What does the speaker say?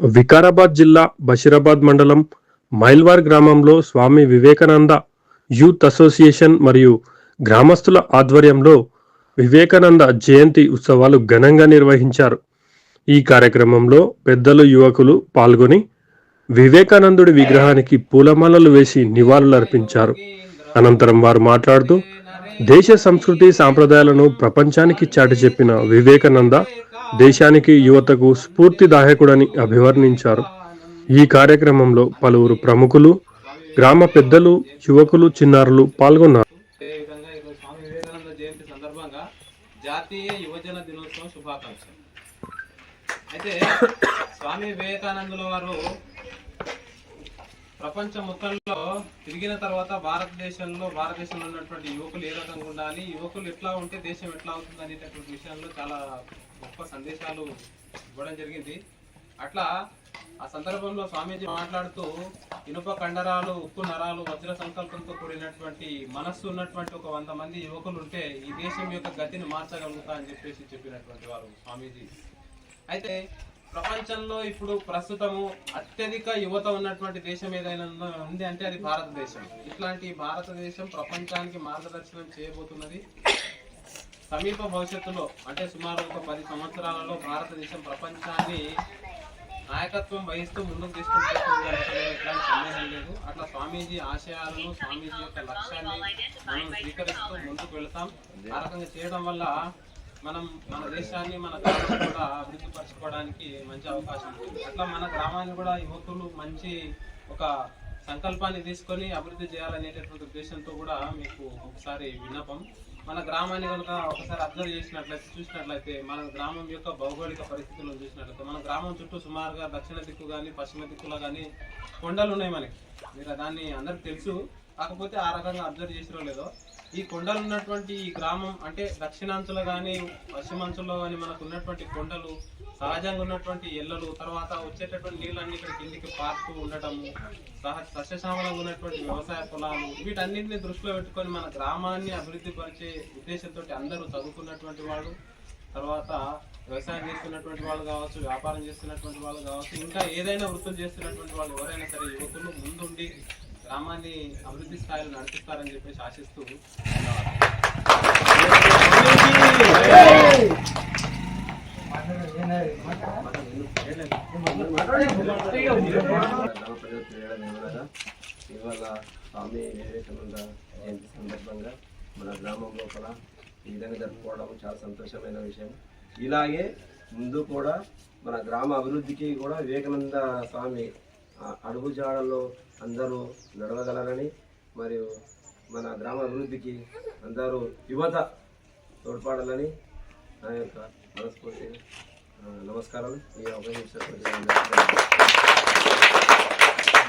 వికారాబాద్ జిల్లా బషీరాబాద్ మండలం మైల్వార్ గ్రామంలో స్వామి వివేకానంద యూత్ అసోసియేషన్ మరియు గ్రామస్తుల ఆధ్వర్యంలో వివేకానంద జయంతి ఉత్సవాలు ఘనంగా నిర్వహించారు. ఈ కార్యక్రమంలో పెద్దలు యువకులు పాల్గొని వివేకానందుడి విగ్రహానికి పూలమాలలు వేసి నివాళులర్పించారు. అనంతరం వారు మాట్లాడుతూ దేశ సంస్కృతి సాంప్రదాయాలను ప్రపంచానికి చాటి చెప్పిన వివేకానంద దేశానికి యువతకు స్ఫూర్తిదాయకుడని అభివర్ణించారు. ఈ కార్యక్రమంలో పలువురు ప్రముఖులు గ్రామ పెద్దలు యువకులు చిన్నారులు పాల్గొన్నారు. జాతీయ యువజన దినోత్సవం శుభాకాంక్షలు. అయితే స్వామి వివేకానందుల వారు ప్రపంచం మొత్తంలో తిరిగిన తర్వాత భారతదేశంలో భారతదేశంలో ఉన్నటువంటి యువకులు ఏ రకంగా ఉండాలి యువకులు ఎట్లా ఉంటే దేశం ఎట్లా అవుతుంది అనేటటువంటి విషయంలో చాలా గొప్ప సందేశాలు ఇవ్వడం జరిగింది. అట్లా ఆ సందర్భంలో స్వామీజీ మాట్లాడుతూ ఇనుప కండరాలు ఉక్కు నరాలు వజ్ర సంకల్పంతో కూడినటువంటి మనస్సు ఉన్నటువంటి ఒక వంద మంది యువకులు ఉంటే ఈ దేశం యొక్క గతిని మార్చగలుగుతా అని చెప్పేసి చెప్పినటువంటి వారు స్వామీజీ. అయితే ప్రపంచంలో ఇప్పుడు ప్రస్తుతము అత్యధిక యువత ఉన్నటువంటి దేశం ఏదైనా ఉంది అంటే అది భారతదేశం. ఇట్లాంటి భారతదేశం ప్రపంచానికి మార్గదర్శనం చేయబోతున్నది. సమీప భవిష్యత్తులో అంటే సుమారు ఒక పది సంవత్సరాలలో భారతదేశం ప్రపంచాన్ని నాయకత్వం వహిస్తూ ముందుకు తీసుకుంటుంది ఎట్లాంటి సందేహం లేదు. అట్లా స్వామీజీ ఆశయాలను స్వామీజీ యొక్క లక్ష్యాన్ని మనం స్వీకరిస్తూ ముందుకు వెళ్తాం. ఆ రకంగా చేయడం వల్ల మనం మన దేశాన్ని మన గ్రామాన్ని కూడా అభివృద్ధి పరచుకోవడానికి మంచి అవకాశం ఉంటుంది అట్లా మన గ్రామాన్ని కూడా యువకులు మంచి ఒక సంకల్పాన్ని తీసుకొని అభివృద్ధి చేయాలనేటటువంటి ఉద్దేశంతో కూడా మీకు ఒకసారి విన్నపం. మన గ్రామాన్ని కనుక ఒకసారి అబ్జర్వ్ చేసినట్లయితే చూసినట్లయితే మన గ్రామం యొక్క భౌగోళిక పరిస్థితులను చూసినట్లయితే మన గ్రామం చుట్టూ సుమారుగా దక్షిణ దిక్కు కానీ పశ్చిమ దిక్కులో కానీ కొండలు ఉన్నాయి మనకి. మీరు దాన్ని అందరికి తెలుసు. కాకపోతే ఆ రకంగా అబ్జర్వ్ చేసిరో లేదో ఈ కొండలు ఉన్నటువంటి ఈ గ్రామం అంటే దక్షిణాంచులో కానీ పశ్చిమాంచుల్లో కానీ మనకు ఉన్నటువంటి కొండలు సహజంగా ఉన్నటువంటి ఎల్లలు తర్వాత వచ్చేటటువంటి నీళ్ళన్నీ ఇక్కడ కిందికి పారుతూ ఉండటము సహజ సస్యశ్యామలంగా ఉన్నటువంటి వ్యవసాయ పొలాలు వీటన్నింటిని దృష్టిలో పెట్టుకొని మన గ్రామాన్ని అభివృద్ధి పరిచే ఉద్దేశంతో అందరూ చదువుకున్నటువంటి వాడు తర్వాత వ్యవసాయం చేస్తున్నటువంటి వాళ్ళు కావచ్చు వ్యాపారం చేస్తున్నటువంటి వాళ్ళు కావచ్చు ఇంకా ఏదైనా వృత్తులు చేస్తున్నటువంటి వాళ్ళు ఎవరైనా సరే యువకులు ముందుండి గ్రామాన్ని అభివృద్ధి స్థాయిలో నడిపిస్తారని చెప్పేసి ఆశిస్తూ ఇవాళ స్వామి వివేకానంద జయంతి సందర్భంగా మన గ్రామం లోపల ఈ విధంగా జరుపుకోవడం చాలా సంతోషమైన విషయం. ఇలాగే ముందు కూడా మన గ్రామ అభివృద్ధికి కూడా వివేకానంద స్వామి అడుగుజాడల్లో అందరూ నడవగలరని మరియు మన గ్రామ అభివృద్ధికి అందరూ యువత తోడ్పడాలని నా యొక్క మనస్ఫూర్తి నమస్కారం ఈ అవగాహన